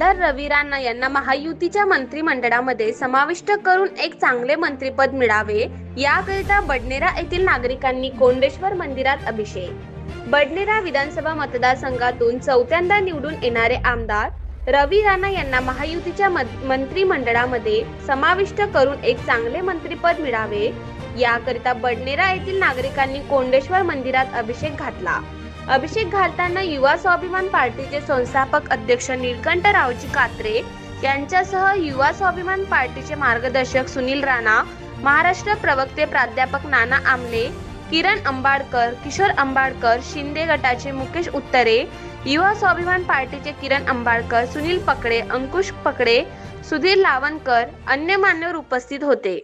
आमदार रवी राणा यांना महायुतीच्या मंत्रिमंडळामध्ये समाविष्ट करून एक चांगले मंत्रिपद मिळावे याकरिता बडनेरा येथील नागरिकांनी कोंडेश्वर मंदिरात अभिषेक. बडनेरा विधानसभा मतदारसंघातून चौथ्यांदा निवडून येणारे आमदार रवी राणा यांना महायुतीच्या मंत्रिमंडळामध्ये समाविष्ट करून एक चांगले मंत्रिपद मिळावे याकरिता बडनेरा येथील नागरिकांनी कोंडेश्वर मंदिरात अभिषेक घातला. अभिषेक घालताना युवा स्वाभिमान पार्टीचे संस्थापक अध्यक्ष निळकंठरावजी कात्रे यांच्यासह युवा स्वाभिमान पार्टीचे मार्गदर्शक सुनील राणा महाराष्ट्र प्रवक्ते प्राध्यापक नाना आमले किरण अंबाडकर किशोर अंबाडकर शिंदे गटाचे मुकेश उत्तरे युवा स्वाभिमान पार्टीचे किरण अंबाडकर सुनील पकडे अंकुश पकडे सुधीर लावणकर अन्य मान्यवर उपस्थित होते.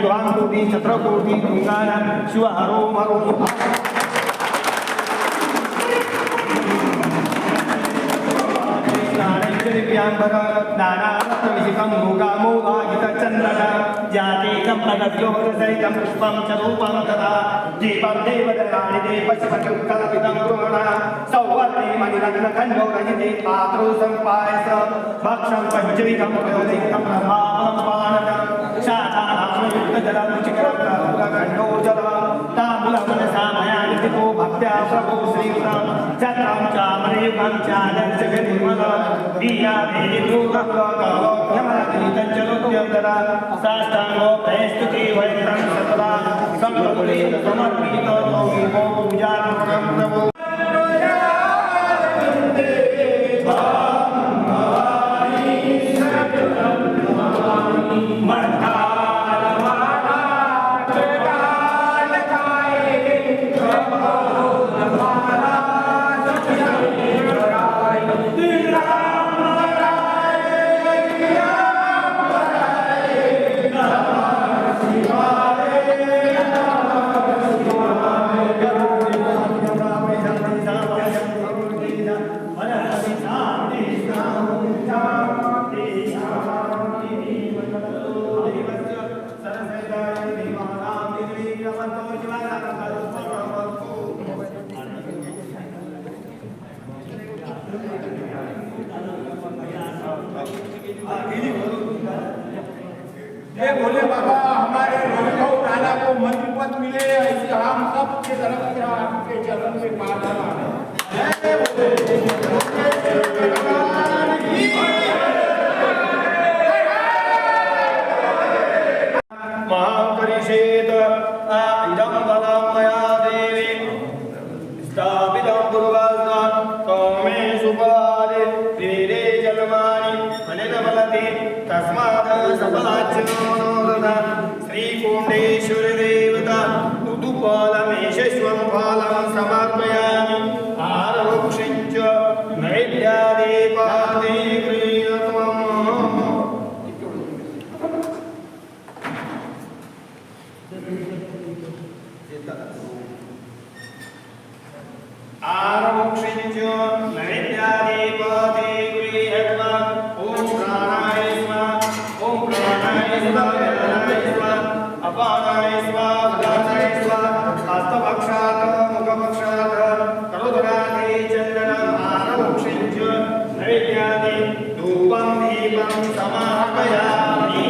माध्यानि द्वाङ्कोटि चत्रकोटि तुङ्गान शिव हरो हरो दिव्यांबर नानारत्नविशिखं भोगामोगाहितचन्दन जातीकं प्रगत्योगसहितं पुष्पं च रूपं तथा दीपं देवदयानि देवशिवकल्पितं गुरुणा सौवर्णे मणिरत्नखण्डो रजिते पात्रौ सम्पायस भक्षं पञ्चविधं प्रयोजितं ब्रह्माणं पानकं शाखानामयुक्तजलं रुचिकरं भक्त्या वैत्रं सतदा समर्पितो भौमिको पूजापूर्वं प्रभु ये बोले बाबा हमारे रघुभाऊ राणा को मंत्री मिले ऐसी हम सब के तरफ़ से आपके चरण में प्रार्थना है सफलाच्युतमनोरथ श्रीकुण्डेश्वर ऋतुपालमेशस्वं फालं समर्पयामि आरवक्षिञ्च नैवेद्यादीपादे गृह्यत्वम् आरमुक्षिञ्च नैवेद्यादि धूपं दीपं समार्पयामि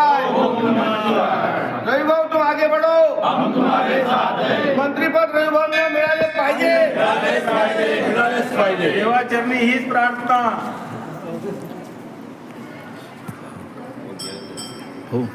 शिवाय रवि भाऊ तुम आगे बढ़ो। मंत्री पद रवि भाऊ मिळाले पाहिजे। तेव्हा चरणी हीच प्रार्थना. हो.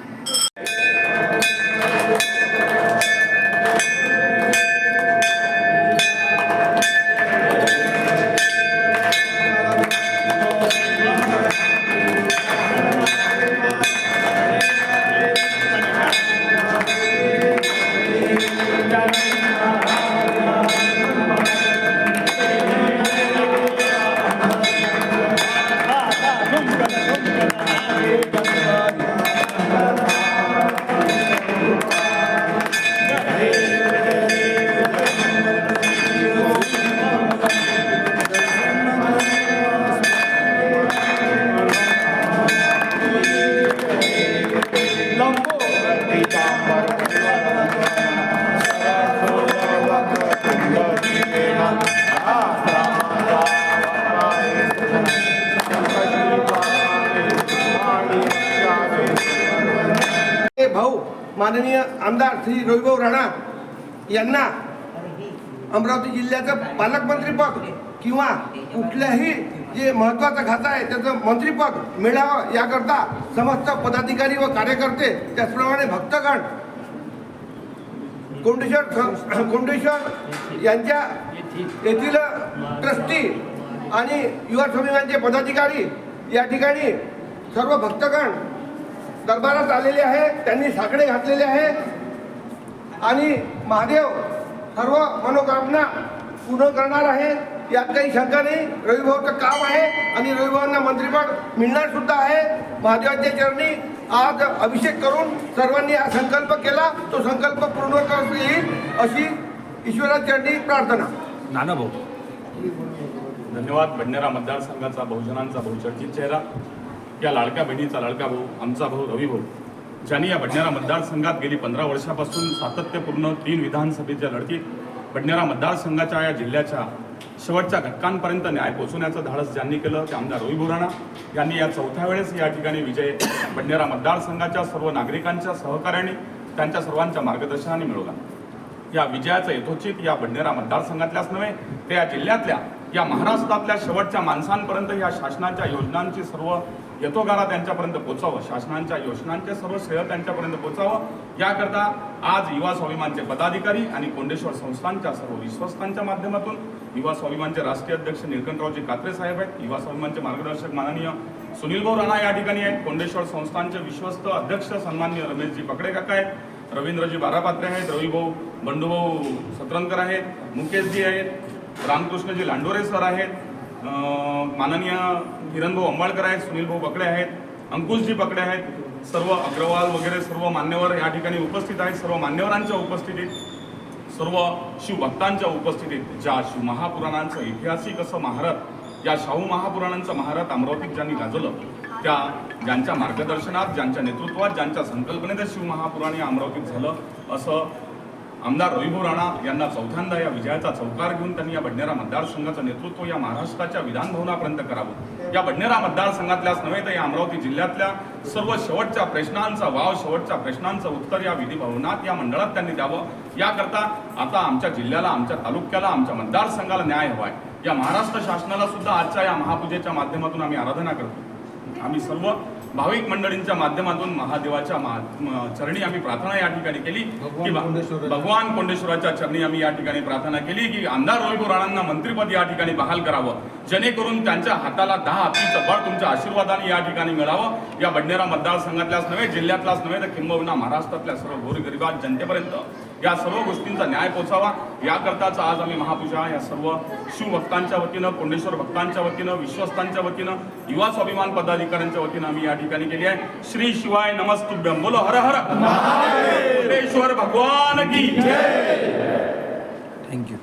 माननीय आमदार श्री रविभाऊ राणा यांना अमरावती जिल्ह्याचं पालकमंत्रीपद किंवा कुठल्याही जे महत्त्वाचा खाता आहे त्याचं मंत्रीपद मिळावं याकरता समस्त पदाधिकारी व कार्यकर्ते त्याचप्रमाणे भक्तगण कोंडेश्वर कोंडेश्वर यांच्या येथील ट्रस्टी आणि युवा स्वाभिमानचे पदाधिकारी या ठिकाणी सर्व भक्तगण दरबारात आलेले आहे त्यांनी साकडे घातलेले आहे. आणि महादेव सर्व मनोकामना पूर्ण करणार आहे. यात काही शंका नाही. रविभाऊचं काम आहे आणि रविभाऊंना मंत्रिपद मिळणार सुद्धा आहे. महादेवाच्या चरणी आज अभिषेक करून सर्वांनी हा संकल्प केला. तो संकल्प पूर्ण करता येईल अशी ईश्वराच्या चरणी प्रार्थना. नाना भाऊ धन्यवाद. बंजारा मतदारसंघाचा बहुजनांचा बहुचर्चित चेहरा. या लाडक्या बहिणीचा लाडका भाऊ आमचा भाऊ रवी भाऊ ज्यांनी या बडनेरा मतदारसंघात गेली पंधरा वर्षापासून सातत्यपूर्ण तीन विधानसभेच्या लढतीत बडनेरा मतदारसंघाच्या या जिल्ह्याच्या शेवटच्या घटकांपर्यंत न्याय पोचवण्याचं धाडस ज्यांनी केलं ते आमदार रवी बोराणा यांनी या चौथ्या वेळेस या ठिकाणी विजय बडनेरा मतदारसंघाच्या सर्व नागरिकांच्या सहकार्याने त्यांच्या सर्वांच्या मार्गदर्शनाने मिळवला. या विजयाचं यथोचित या बडनेरा मतदारसंघातल्याच नव्हे तर या जिल्ह्यातल्या या महाराष्ट्रातल्या शेवटच्या माणसांपर्यंत या शासनाच्या योजनांची सर्व यथोगारा त्यांच्यापर्यंत पोचावं शासनांच्या योजनांचे सर्व श्रेय त्यांच्यापर्यंत पोचावं. याकरता आज युवा स्वाभिमानचे पदाधिकारी आणि कोंडेश्वर संस्थांच्या सर्व विश्वस्तांच्या माध्यमातून युवा स्वाभिमानचे राष्ट्रीय अध्यक्ष निळकंठरावजी कात्रे साहेब आहेत युवा स्वाभिमानचे मार्गदर्शक माननीय सुनील भाऊ राणा या ठिकाणी आहेत कोंडेश्वर संस्थांचे विश्वस्त अध्यक्ष सन्माननीय रमेशजी पकडे काका आहेत रवींद्रजी बारापात्रे आहेत रविभाऊ बंडूभाऊ सतरंकर आहेत मुकेशजी आहेत रामकृष्णजी लांडोरे सर आहेत माननीय किरणभाऊ अंबाळकर आहेत सुनीलभाऊ बकडे आहेत अंकुशजी बकडे आहेत सर्व अग्रवाल वगैरे सर्व मान्यवर या ठिकाणी उपस्थित आहेत सर्व मान्यवरांच्या उपस्थितीत सर्व शिवभक्तांच्या उपस्थितीत ज्या शिव महापुराणांचं ऐतिहासिक असं महारथ या शाहू महापुराणांचं महारथ अमरावतीत ज्यांनी गाजवलं त्या ज्यांच्या मार्गदर्शनात ज्यांच्या नेतृत्वात ज्यांच्या संकल्पनेत शिव महापुराण या अमरावतीत झालं असं आमदार रविभाऊ राणा यांना चौथ्यांदा या विजयाचा चौकार घेऊन त्यांनी या बडनेरा मतदारसंघाचं नेतृत्व या महाराष्ट्राच्या विधानभवनापर्यंत करावं. या बडनेरा मतदारसंघातल्याच नव्हे तर या अमरावती जिल्ह्यातल्या सर्व शेवटच्या प्रश्नांचा वाव शेवटच्या प्रश्नांचं उत्तर या विधीभवनात या मंडळात त्यांनी द्यावं. याकरता आता आमच्या जिल्ह्याला आमच्या तालुक्याला आमच्या मतदारसंघाला न्याय हवाय. या महाराष्ट्र शासनाला सुद्धा आजच्या या महापूजेच्या माध्यमातून आम्ही आराधना करतो. आम्ही सर्व भाविक मंडळींच्या माध्यमातून महादेवाच्या मा- चरणी आम्ही प्रार्थना या ठिकाणी केली की भगवान कोंडेश्वराच्या चरणी आम्ही या ठिकाणी प्रार्थना केली की आमदार रविभाऊ राणांना मंत्रिपद या ठिकाणी बहाल करावं. जेणेकरून त्यांच्या हाताला दहा हातीचं बळ तुमच्या आशीर्वादाने या ठिकाणी मिळावं. या बडनेरा मतदारसंघातल्याच नव्हे जिल्ह्यातलाच नव्हे तर किंबहुना महाराष्ट्रातल्या सर्व गोरगरिबात जनतेपर्यंत. या सर्व गोष्टींचा न्याय पोचावा. याकरताच आज आम्ही महापूजा या सर्व शिवभक्तांच्या वतीनं कोंडेश्वर भक्तांच्या वतीनं विश्वस्तांच्या वतीनं युवा स्वाभिमान पदाधिकाऱ्यांच्या वतीनं आम्ही या ठिकाणी केली आहे. श्री शिवाय नमस्तुभ्यम बोलो हर हर. कोंडेश्वर भगवान की थँक्यू